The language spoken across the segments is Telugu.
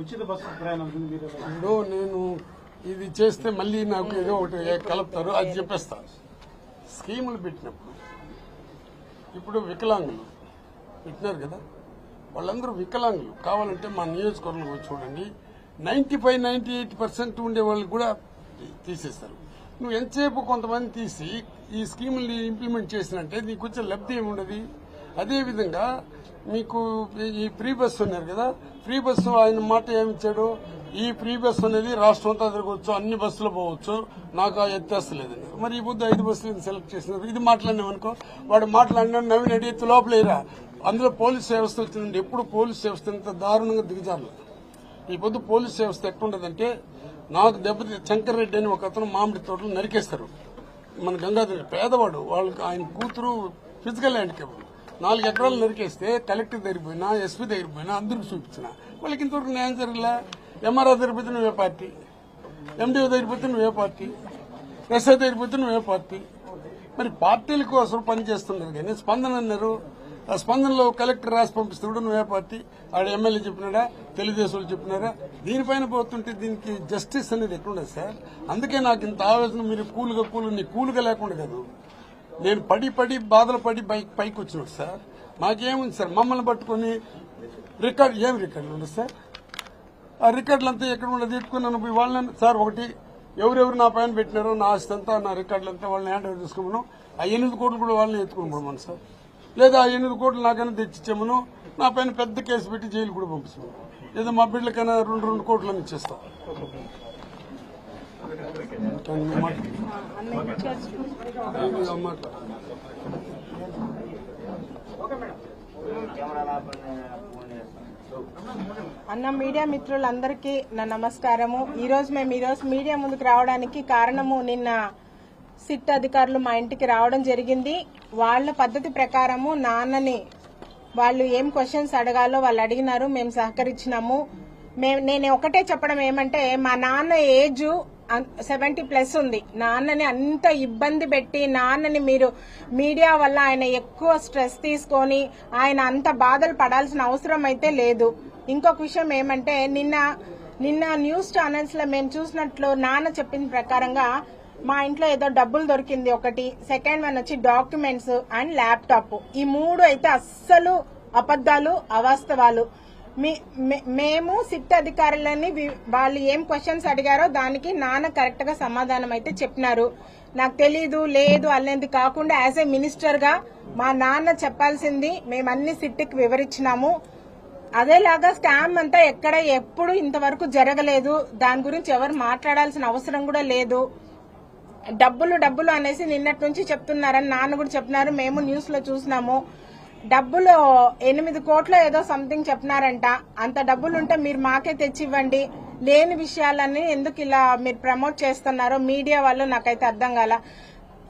ఉచిత బస్సు ప్రయాణం ఇప్పుడు నేను ఇది చేస్తే మళ్ళీ నాకు ఏదో ఒకటి కలుపుతారు అది చెప్పేస్తా. స్కీములు పెట్టినప్పుడు ఇప్పుడు వికలాంగులు పెట్టినారు కదా వాళ్ళందరూ వికలాంగులు. కావాలంటే మా నియోజకవర్గంలో చూడండి. Ninety five ninety eight percent ఉండే వాళ్ళు కూడా తీసేస్తారు. నువ్వు ఎంతసేపు కొంతమంది తీసి ఈ స్కీముల్ని ఇంప్లిమెంట్ చేసినంటే నీకు వచ్చే లబ్ధి ఏముండదు? అదేవిధంగా మీకు ఈ ఫ్రీ బస్సు ఉన్నారు కదా ఫ్రీ బస్సు ఆయన మాట ఏమిచ్చాడు? ఈ ఫ్రీ బస్సు అనేది రాష్ట్రం అంతా తిరగవచ్చు అన్ని బస్సులు పోవచ్చు నాకు ఆ మరి ఈ బుద్ధి ఐదు బస్సులు సెలెక్ట్ చేసినారు? ఇది మాట్లాడినామనుకో వాడు మాట్లాడినా నవీన్ అడిగితే లోపలేరా అందులో పోలీస్ వ్యవస్థ వచ్చిందండి. ఎప్పుడు పోలీస్ వ్యవస్థ ఇంత దారుణంగా దిగజారు ఈ పొద్దు పోలీస్ వ్యవస్థ ఎట్లుండదంటే నాకు దెబ్బతి శంకర్ రెడ్డి అని ఒక అతను మామిడి తోటలు నరికేస్తారు మన గంగాధర్ పేదవాడు వాళ్ళకి ఆయన కూతురు ఫిజికల్ హ్యాండిక్యాప్ నాలుగు ఎకరాలు నరికేస్తే కలెక్టర్ దగ్గర పోయినా ఎస్పీ దగ్గర పోయినా అందరికి చూపించిన. వాళ్ళకి ఇంతవరకు న్యాయం జరగలే? ఎంఆర్ఓ దగ్గర పోతే నువ్వే పార్టీ. ఎండిఓ దగ్గర పోతే నువ్వే పార్టీ. ఎస్ఐ దగ్గర పోతే నువ్వే పార్టీ. మరి పార్టీల కోసం పనిచేస్తున్నారు కానీ స్పందన అన్నారు. ఆ స్పందనలో కలెక్టర్ రాసి పంపిస్తున్నాడు నువ్వే పార్టీ. ఆడ ఎమ్మెల్యే చెప్పినాడా? తెలుగుదేశం వాళ్ళు చెప్పినారా? దీనిపైన పోతుంటే దీనికి జస్టిస్ అనేది ఎట్లుండదు సార్. అందుకే నాకు ఇంత ఆవేశం మీరు కూల్గా కూలు నీ కూలుగా లేకుండా కదా. నేను పడి పడి బాధలు పడి బైక్ పైకి వచ్చినాడు సార్. మాకేముంది సార్? మమ్మల్ని పట్టుకొని రికార్డ్ ఏం రికార్డులు ఉండదు సార్? ఆ రికార్డులు అంతా ఎక్కడ ఉండదు? ఎత్తుకుని నన్ను పోయి వాళ్ళని సార్ ఒకటి ఎవరెవరు నా పైన పెట్టినారో నా ఆస్తి అంతా నా రికార్డులు అంతా వాళ్ళని హ్యాండ్ ఓవర్ తీసుకున్నాను. ఆ ఎనిమిది కోట్లు కూడా వాళ్ళని ఎత్తుకుని పోమను సార్. లేదా ఆ ఎనిమిది కోట్లు నాకైనా తెచ్చిచ్చామను నా పైన పెద్ద కేసు పెట్టి జైలు కూడా పంపిస్తాను. లేదా మా బిడ్డలకైనా రెండు రెండు కోట్లు అని కానీ మీ మాట- ఏంటి ఆ మాట? అన్న మీడియా మిత్రులందరికీ నా నమస్కారము. ఈరోజు మేము ఈ రోజు మీడియా ముందుకు రావడానికి కారణము నిన్న సిట్ అధికారులు మా ఇంటికి రావడం జరిగింది. వాళ్ళ పద్ధతి ప్రకారము నాన్నని వాళ్ళు ఏం క్వశ్చన్స్ అడగాలో వాళ్ళు అడిగినారు. మేము సహకరించినాము. మేము నేను ఒకటే చెప్పడం ఏమంటే మా నాన్న ఏజ్ సెవెంటీ ప్లస్ ఉంది. నాన్నని అంత ఇబ్బంది పెట్టి నాన్నని మీరు మీడియా వల్ల ఆయన ఎక్కువ స్ట్రెస్ తీసుకొని ఆయన అంత బాధలు పడాల్సిన అవసరం అయితే లేదు. ఇంకొక విషయం ఏమంటే నిన్న నిన్న న్యూస్ ఛానల్స్లో మేము చూసినట్లు నాన్న చెప్పిన ప్రకారంగా మా ఇంట్లో ఏదో డబ్బులు దొరికింది ఒకటి సెకండ్ వన్ వచ్చి డాక్యుమెంట్స్ అండ్ ల్యాప్టాప్ ఈ మూడు అయితే అస్సలు అబద్దాలు అవాస్తవాలు. మీ- మే- మేము సిట్ అధికారులని వి- వాళ్ళు ఏం క్వశ్చన్స్ అడిగారో దానికి నాన్న కరెక్ట్గా సమాధానం అయితే చెప్పినారు. నాకు తెలీదు లేదు అనేది కాకుండా యాజ్ ఏ మినిస్టర్గా మా నాన్న చెప్పాల్సింది మేము అన్ని సిట్కి వివరించినాము. అదేలాగా స్కామ్ అంతా ఎక్కడ ఎప్పుడు ఇంతవరకు జరగలేదు. దాని గురించి ఎవరు మాట్లాడాల్సిన అవసరం కూడా లేదు. డబ్బులు డబ్బులు అనేసి నిన్నటి నుంచి చెప్తున్నారని నాన్న కూడా చెప్తున్నారు మేము న్యూస్లో చూసినాము. డబ్బులు ఎనిమిది కోట్ల ఏదో సంథింగ్ చెప్పినారంట. అంత డబ్బులు ఉంటే మీరు మాకే తెచ్చి ఇవ్వండి లేని విషయాలన్నీ ఎందుకు ఇలా మీరు ప్రమోట్ చేస్తున్నారో మీడియా వాళ్ళు నాకైతే అర్థం కాల.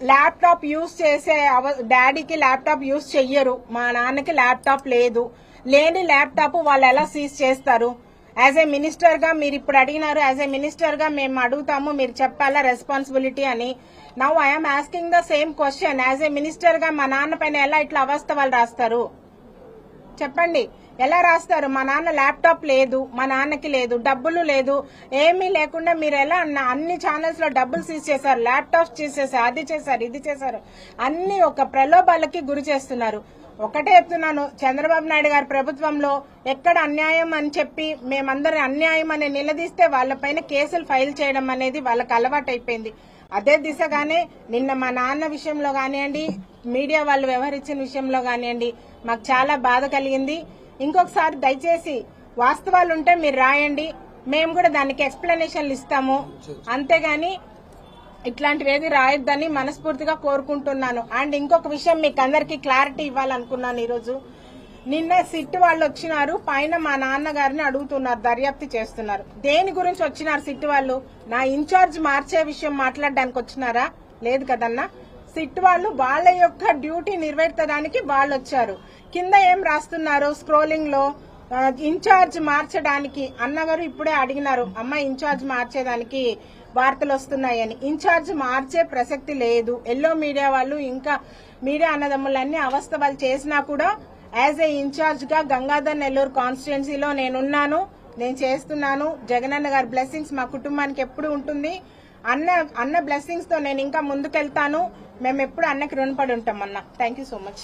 ల్యాప్టాప్ యూజ్ చేసే అవ- డాడీకి ల్యాప్టాప్ యూజ్ చెయ్యరు. మా నాన్నకి ల్యాప్టాప్ లేదు. లేని ల్యాప్టాప్ వాళ్ళు ఎలా సీజ్ చేస్తారు? యాజ్ ఏ మినిస్టర్గా మీరు ఇప్పుడు అడిగినారు యాజ్ ఏ మినిస్టర్గా మేము అడుగుతాము మీరు చెప్పాలా రెస్పాన్సిబిలిటీ అని. Now I'm asking the same question as a మినిస్టర్గా మా నాన్న పైన ఎలా ఇట్లా అవాస్తవాలు రాస్తారు? చెప్పండి. ఎలా రాస్తారు? మా నాన్న ల్యాప్టాప్ లేదు మా నాన్నకి లేదు డబ్బులు లేదు. ఏమీ లేకుండా మీరు ఎలా అన్న అన్ని ఛానల్స్లో డబ్బులు సీజ్ చేశారు ల్యాప్టాప్స్ చేసేసారు అది చేశారు ఇది చేశారు. అన్ని ఒక ప్రలోభాలకి గురి చేస్తున్నారు. ఒకటే చెప్తున్నాను. చంద్రబాబు నాయుడు గారి ప్రభుత్వంలో ఎక్కడ అన్యాయం అని చెప్పి మేమందరం అన్యాయం అని నిలదీస్తే వాళ్ళపైన కేసులు ఫైల్ చేయడం అనేది వాళ్ళకి అలవాటైపోయింది అదే దిశగానే నిన్న మా నాన్న విషయంలో కానివ్వండి మీడియా వాళ్ళు వ్యవహరించిన విషయంలో కానివ్వండి మాకు చాలా బాధ కలిగింది. ఇంకొకసారి దయచేసి వాస్తవాలు ఉంటే మీరు రాయండి. మేము కూడా దానికి ఎక్స్ప్లెనేషన్లు ఇస్తాము. అంతేగాని ఇట్లాంటివి ఏది రాయొద్దని మనస్ఫూర్తిగా కోరుకుంటున్నాను. అండ్ ఇంకొక విషయం మీకు అందరికి క్లారిటీ ఇవ్వాలనుకున్నాను ఈరోజు. నిన్న సిట్ వాళ్ళు వచ్చినారు పైన మా నాన్నగారిని అడుగుతున్నారు దర్యాప్తు చేస్తున్నారు. దేని గురించి వచ్చినారు సిట్ వాళ్ళు? నా ఇన్ఛార్జ్ మార్చే విషయం మాట్లాడడానికి వచ్చినారా? లేదు కదన్నా. సిట్ వాళ్ళు వాళ్ళ యొక్క డ్యూటీ నిర్వర్తించడానికి వాళ్ళు వచ్చారు. కింద ఏం రాస్తున్నారు స్క్రోలింగ్లో ఇన్ఛార్జ్ మార్చడానికి అన్నగారు ఇప్పుడే అడిగినారు. అమ్మ ఇన్ఛార్జ్ మార్చేదానికి వార్తలు వస్తున్నాయని. ఇన్ఛార్జ్ మార్చే ప్రసక్తి లేదు. ఎల్లో మీడియా వాళ్ళు ఇంకా మీడియా అన్నదమ్ములన్నీ అవస్థ వాళ్ళు చేసినా కూడా యాజ్ ఏ ఇన్ఛార్జ్గా గంగాధర్ నెల్లూరు కాన్స్టిట్యున్సీలో నేనున్నాను నేను చేస్తున్నాను. జగనన్న గారి బ్లెస్సింగ్స్ మా కుటుంబానికి ఎప్పుడు ఉంటుంది? అన్న అన్న బ్లెస్సింగ్స్తో నేను ఇంకా ముందుకెళ్తాను. మేము ఎప్పుడు అన్నకి రుణపడి ఉంటాం అన్న. Thank you so much